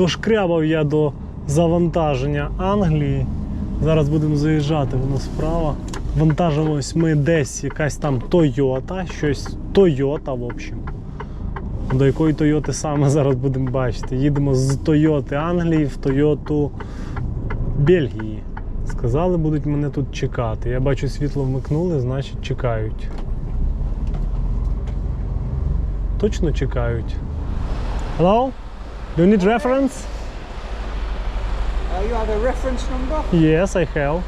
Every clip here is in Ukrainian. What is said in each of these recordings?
Дошкрябав я до завантаження Англії. Зараз будемо заїжджати воно справа. Вантажимось ми десь якась там Тойота, щось Тойота, в общем. До якої Тойоти саме зараз будемо бачити. Їдемо з Тойоти Англії в Тойоту Бельгії. Сказали, будуть мене тут чекати. Я бачу, світло вмикнули, значить чекають. Точно чекають. Hello? Do you need reference? Uh, you have a reference number? Yes, I have.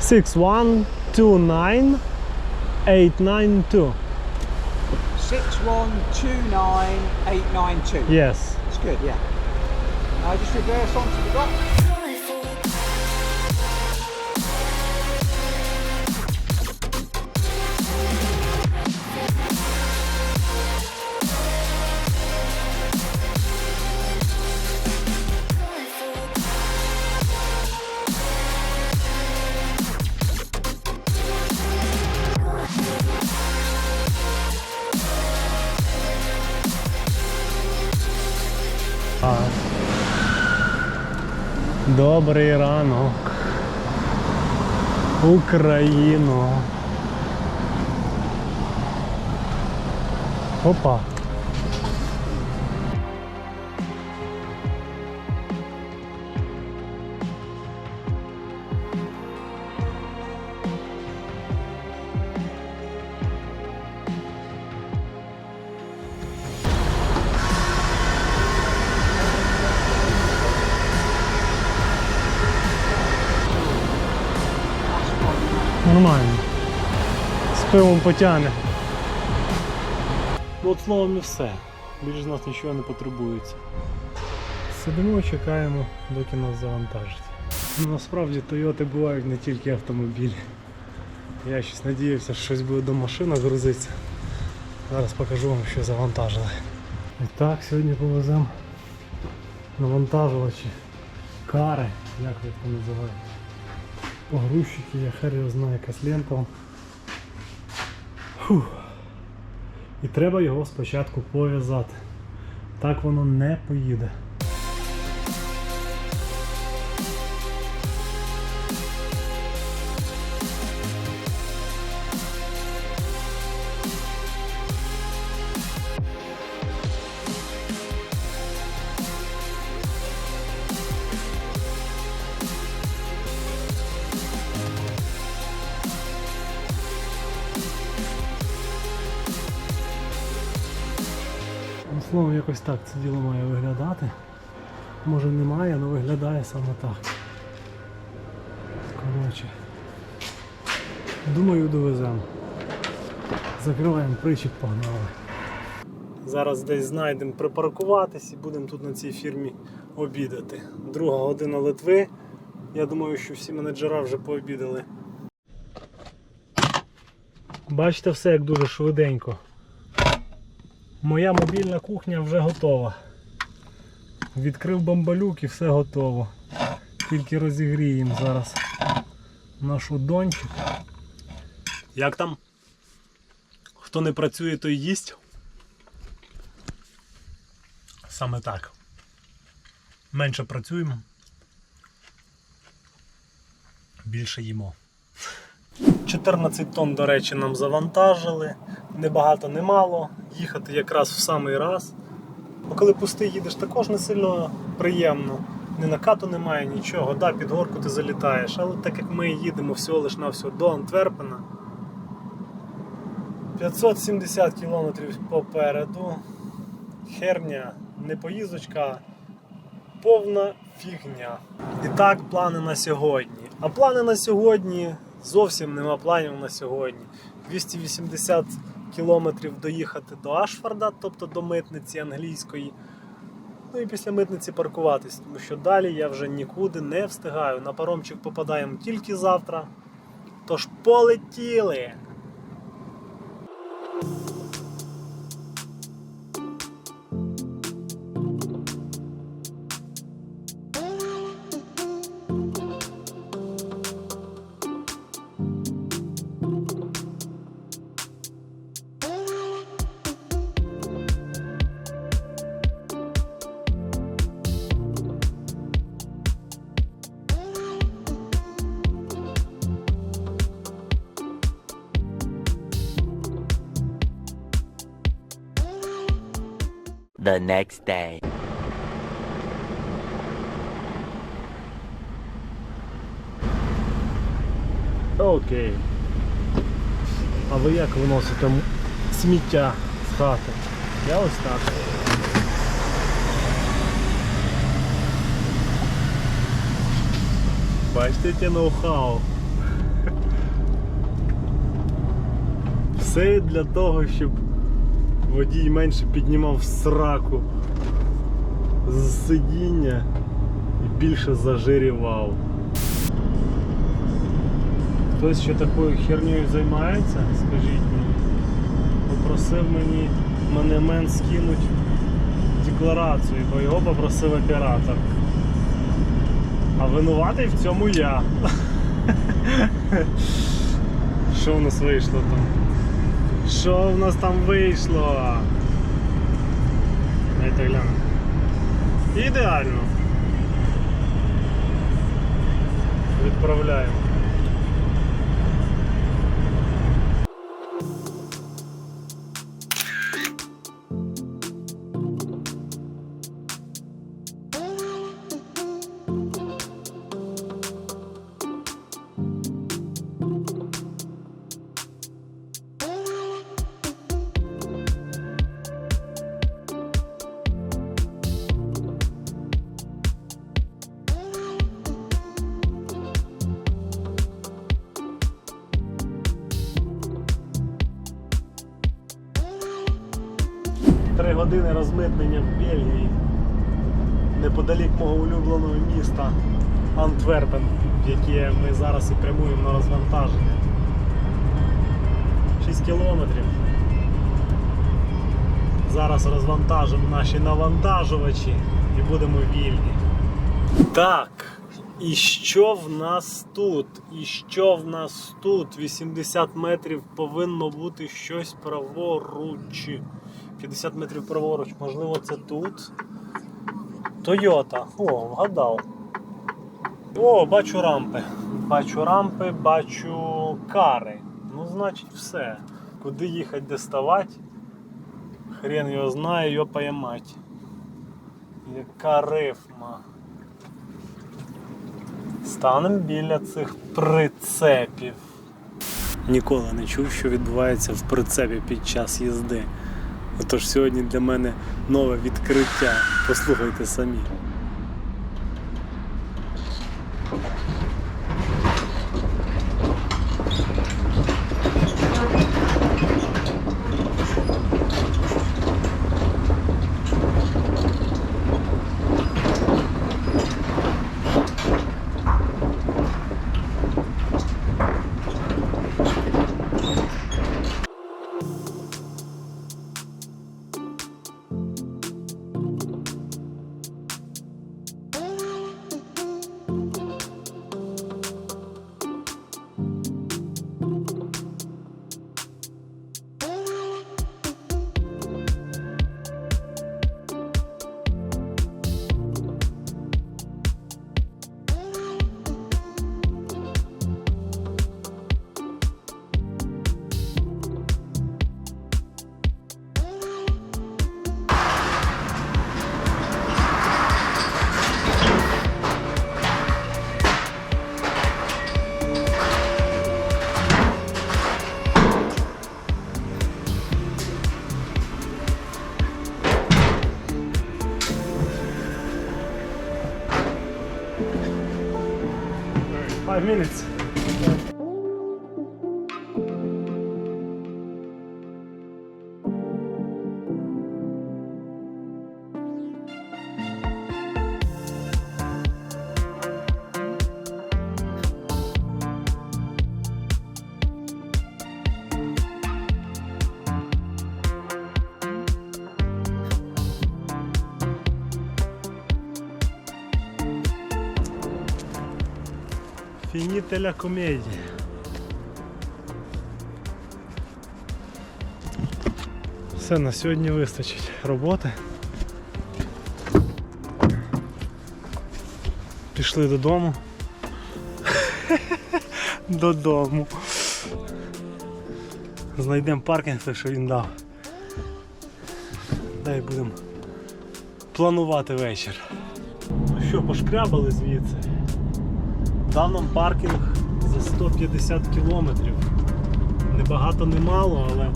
Six one two nine eight nine two. 6129892. Yes. That's good, yeah. Now just reverse onto the dock. Добрий ранок. Україно. Опа. Потягне. Ну, от словом і все. Більше з нас нічого не потребується. Сидимо і чекаємо, доки нас завантажать. Ну, насправді Тойоти бувають не тільки автомобілі. Я щось надіявся, що щось буде до машини грузитися. Зараз покажу вам, що завантажили. І так, сьогодні повеземо навантажувачі, кари, як ви це називаєте. Погрузчики, я хер його знаю, якась лента. Фух. І треба його спочатку пов'язати. Так воно не поїде. Словом, якось так це діло має виглядати. Може немає, але виглядає саме так. Коротше. Думаю, довеземо. Закриваємо причіп, погнали. Зараз десь знайдемо припаркуватись і будемо тут на цій фірмі обідати. Друга година Литви. Я думаю, що всі менеджера вже пообідали. Бачите все як дуже швиденько. Моя мобільна кухня вже готова. Відкрив бомбалюк і все готово. Тільки розігріємо зараз наш удончик. Як там? Хто не працює, той їсть. Саме так. Менше працюємо. Більше їмо. 14 тонн, до речі, нам завантажили. Небагато, немало. Їхати якраз в самий раз. Бо коли пустий їдеш, також не сильно приємно. Ні накату немає, нічого. Да, під горку ти залітаєш. Але так як ми їдемо всього лиш на всього до Антверпена. 570 кілометрів попереду. Херня, не поїздочка, повна фігня. І так, плани на сьогодні. А плани на сьогодні зовсім нема планів на сьогодні. 280 кілометрів доїхати до Ашфорда, тобто до митниці англійської. Ну і після митниці паркуватись, тому що далі я вже нікуди не встигаю. На паромчик попадаємо тільки завтра. Тож полетіли! The next day. Окей. А ви як виносите сміття з хати? Я ось так. Бачите, яке ноу-хау. Все для того, щоб водій менше піднімав сраку з сидіння і більше зажирівав. Хтось ще такою хернею займається, скажіть мені. Попросив мені мене мен скинуть декларацію, бо його попросив оператор. А винуватий в цьому я. Що в нас вийшло там? Що в нас там вийшло? Дайте гляну. Ідеально. Відправляємо. Три години розмитнення в Бельгії, неподалік мого улюбленого міста Антверпен, в яке ми зараз і прямуємо на розвантаження. 6 кілометрів. Зараз розвантажимо наші навантажувачі і будемо вільні. Так. І що в нас тут? І що в нас тут? 80 метрів повинно бути щось праворуч. 50 метрів праворуч, можливо, це тут. Тойота. О, вгадав. О, бачу рампи. Бачу рампи, бачу кари. Ну, значить, все. Куди їхати, де ставати? Хрен його знає, йопає мать. Яка рифма. Станемо біля цих прицепів. Ніколи не чув, що відбувається в прицепі під час їзди. Отож сьогодні для мене нове відкриття. Послухайте самі. Minutes. La commedia. Все, на сьогодні вистачить роботи. Пішли додому. додому. Знайдемо паркінг, що він дав. Дай будемо планувати вечір. Ну що, пошкрябали звідси. Дав нам паркінг за 150 кілометрів. Не багато, не мало, але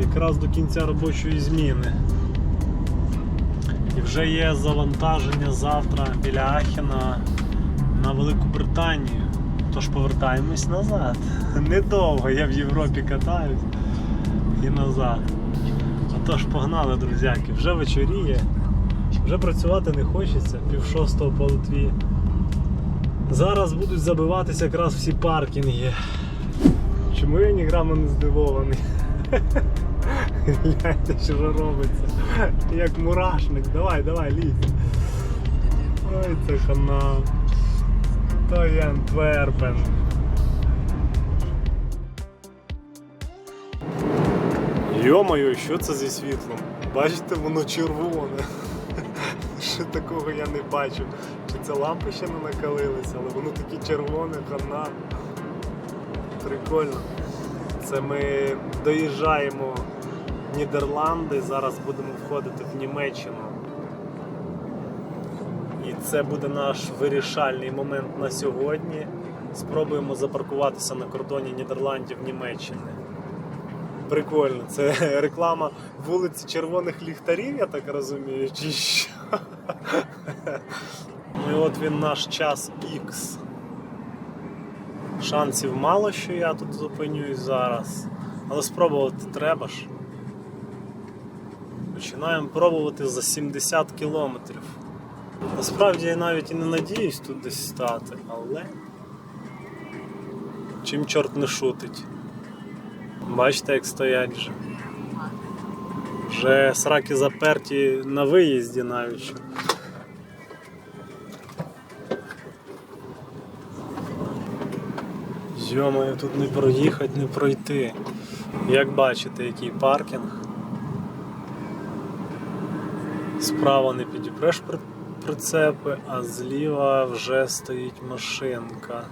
якраз до кінця робочої зміни. І вже є завантаження завтра біля Ахіна на Велику Британію. Тож повертаємось назад. Недовго я в Європі катаюсь і назад. Отож погнали, друзяки, вже вечоріє, вже працювати не хочеться, пів шостого по Литві. Зараз будуть забиватися якраз всі паркінги. Чому я ні грама не здивований? Гляньте, що робиться. Як мурашник. Давай, давай, лізь. Ой, це хана. То є Антверпен. Йо-моє, що це зі світлом? Бачите, воно червоне. Ще такого я не бачив. Чи це лампи ще не накалилися, але воно таке червоне, хана. Прикольно. Це ми доїжджаємо в Нідерланди, зараз будемо входити в Німеччину. І це буде наш вирішальний момент на сьогодні. Спробуємо запаркуватися на кордоні Нідерландів Німеччини. Прикольно, це реклама вулиці червоних ліхтарів, я так розумію, чи що? Ну і от він наш час X. Шансів мало, що я тут зупинюсь зараз. Але спробувати треба ж. Починаємо пробувати за 70 кілометрів. Насправді я навіть і не надіюсь тут десь стати, але чим чорт не шутить. Бачите, як стоять вже. Вже сраки заперті на виїзді навіть. Йомаю, тут не проїхати, не пройти. Як бачите, який паркінг. Справа не підіпреш прицепи, а зліва вже стоїть машинка.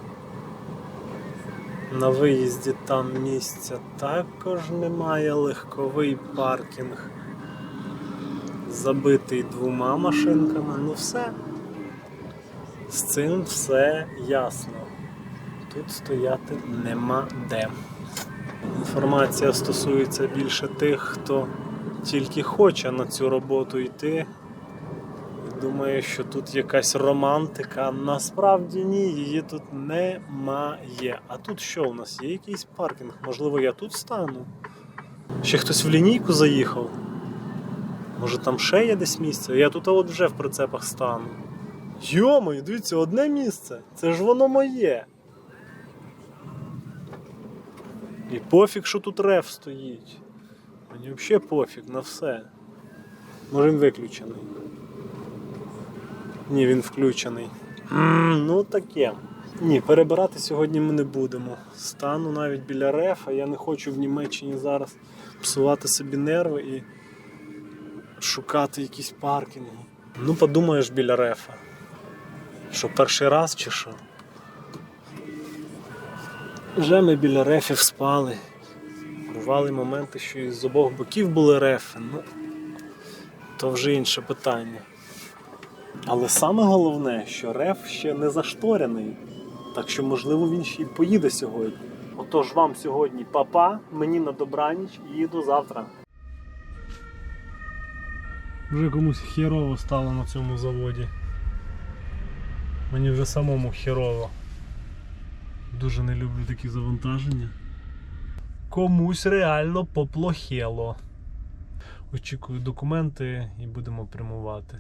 На виїзді там місця також немає, легковий паркінг. Забитий двома машинками. Ну все. З цим все ясно. Тут стояти нема де. Інформація стосується більше тих, хто тільки хоче на цю роботу йти. І думає, що тут якась романтика. Насправді ні, її тут немає. А тут що у нас? Є якийсь паркінг? Можливо, я тут стану? Ще хтось в лінійку заїхав? Може там ще є десь місце? Я тут от вже в прицепах стану. Йомаю, дивіться, одне місце. Це ж воно моє. І пофіг, що тут реф стоїть. Мені взагалі пофіг на все. Може він виключений. Ні, він включений. Ну таке. Ні, перебирати сьогодні ми не будемо. Стану навіть біля рефа. Я не хочу в Німеччині зараз псувати собі нерви і шукати якісь паркінги. Ну, подумаєш біля рефа. Що перший раз чи що? Вже ми біля рефів спали. Бували моменти, що і з обох боків були рефи. Ну, то вже інше питання. Але саме головне, що реф ще не зашторений. Так що, можливо, він ще й поїде сьогодні. Отож вам сьогодні папа, мені на добраніч і їду завтра. Вже комусь херово стало на цьому заводі. Мені вже самому херово. Дуже не люблю такі завантаження. Комусь реально поплохело. Очікую документи і будемо прямувати.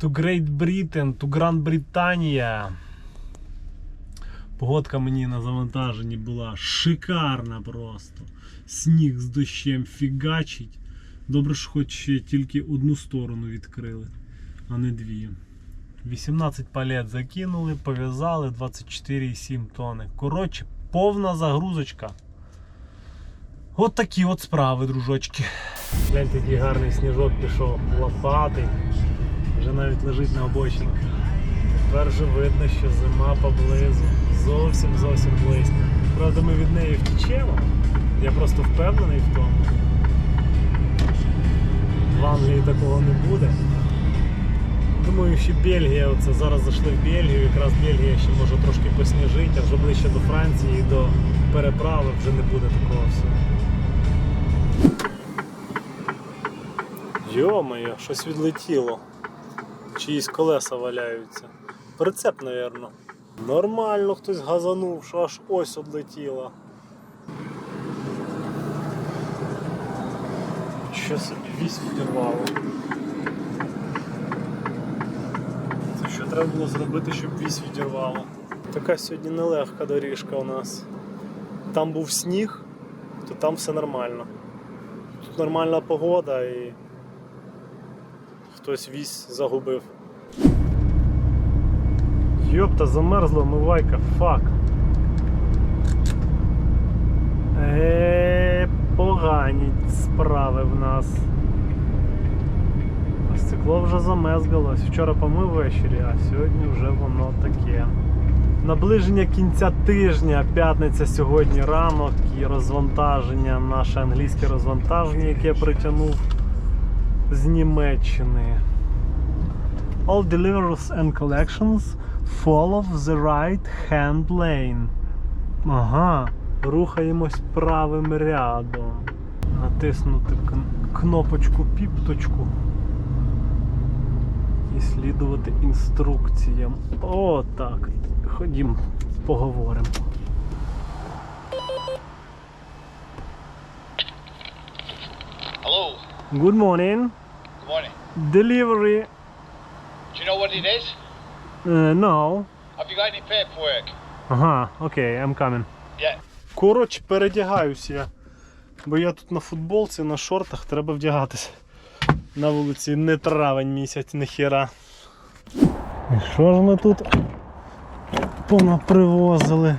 To Great Britain, to Gran Британія. Погодка мені на завантаженні була шикарна просто. Сніг з дощем фігачить. Добре, що хоч тільки одну сторону відкрили, а не дві. 18 палет закинули, пов'язали 24,7 тонни. Коротше, повна загрузочка. От такі от справи, дружочки. Гляньте, який гарний сніжок пішов, лопатий. Вже навіть лежить на обочинах. Тепер вже видно, що зима поблизу. Зовсім зовсім близько. Правда, ми від неї втічемо. Я просто впевнений в тому. В Англії такого не буде. Думаю, ще Бельгія, оце зараз зайшли в Бельгію, якраз Бельгія ще може трошки посніжить, а вже ближче до Франції і до переправи вже не буде такого всього. Йо-моє, щось відлетіло. Чиїсь колеса валяються. Прицеп, напевно. Нормально хтось газанув, що аж ось одлетіло. Що собі вісь відірвало. Це що треба було зробити, щоб вісь відірвало. Така сьогодні нелегка доріжка у нас. Там був сніг, то там все нормально. Тут нормальна погода і хтось вісь загубив. Йопта, замерзла омивайка, фак. Е, погані справи в нас. Стекло вже замезгалось. Вчора помив ввечері, а сьогодні вже воно таке. Наближення кінця тижня, п'ятниця сьогодні ранок і розвантаження, наше англійське розвантаження, яке я притягнув з Німеччини. All deliveries and collections follow the right hand lane. Ага, рухаємось правим рядом. Натиснути кнопочку піпточку і слідувати інструкціям. О, так. Ходім, поговоримо. Hello. Good morning. Good morning. Delivery. Do you know what it is? Uh, no. Have you got any paperwork? Ага, окей, I'm coming. Yeah. Коротше, передягаюся я. Бо я тут на футболці, на шортах, треба вдягатися. На вулиці не травень місяць, ніхера. І що ж ми тут понапривозили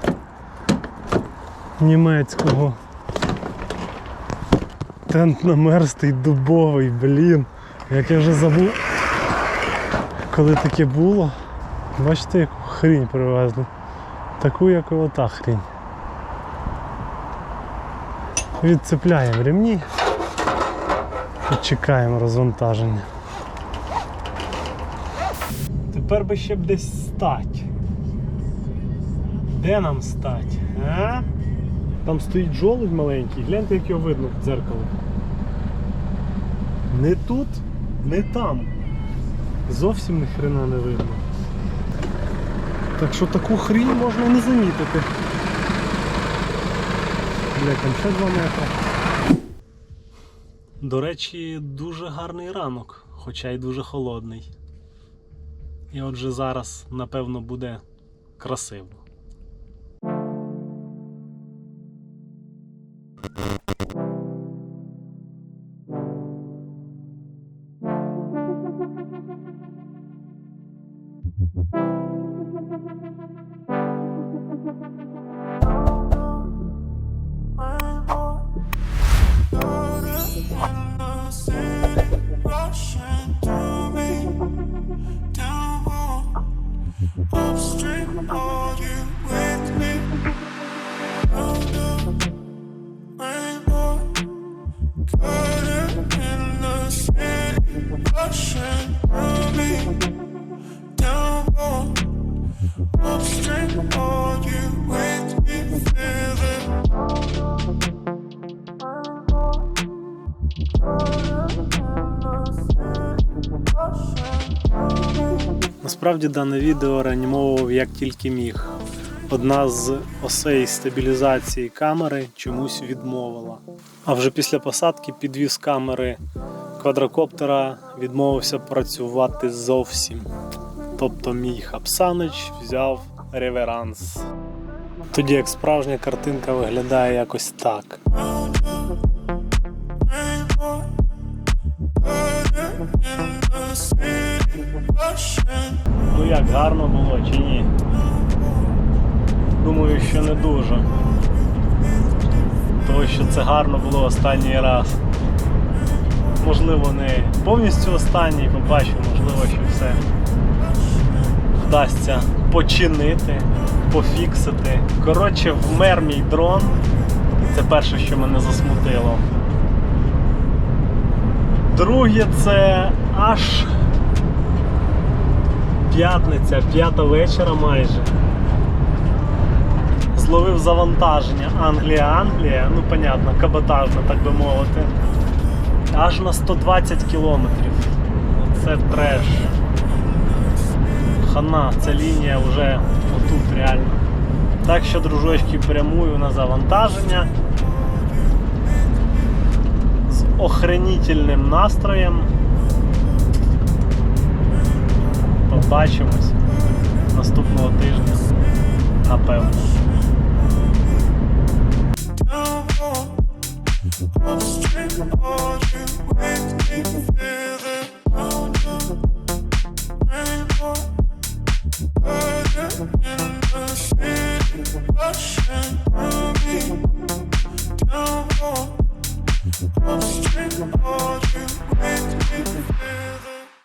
німецького? Тент намерстий дубовий, блін. Як я вже забув, коли таке було. Бачите, яку хрінь привезли. Таку, як і ота хрінь. Відцепляємо ремні і чекаємо розвантаження. Тепер би ще б десь стать. Де нам стать? А? Там стоїть жолудь маленький, гляньте, як його видно в дзеркало. Не тут, не там. Зовсім ні хрена не видно. Так що таку хрінь можна не замітити. Бля, там ще 2 метри. До речі, дуже гарний ранок, хоча й дуже холодний. І отже зараз, напевно, буде красиво. Насправді дане відео реанімовував як тільки міг. Одна з осей стабілізації камери чомусь відмовила. А вже після посадки підвіз камери квадрокоптера відмовився працювати зовсім. Тобто мій Хапсанич взяв реверанс. Тоді як справжня картинка виглядає якось так. Як гарно було чи ні? Думаю, що не дуже. Тому що це гарно було останній раз. Можливо, не повністю останній, побачу, можливо, що все вдасться починити, пофіксити. Коротше, вмер мій дрон. Це перше, що мене засмутило. Друге це аж п'ятниця, п'ята вечора майже. Зловив завантаження Англія-Англія, ну понятно, каботажно, так би мовити. Аж на 120 кілометрів. Це треш. Хана, ця лінія вже отут реально. Так що, дружочки, прямую на завантаження з охренітельним настроєм. побачимось наступного тижня. Напевно. Down on the all you make me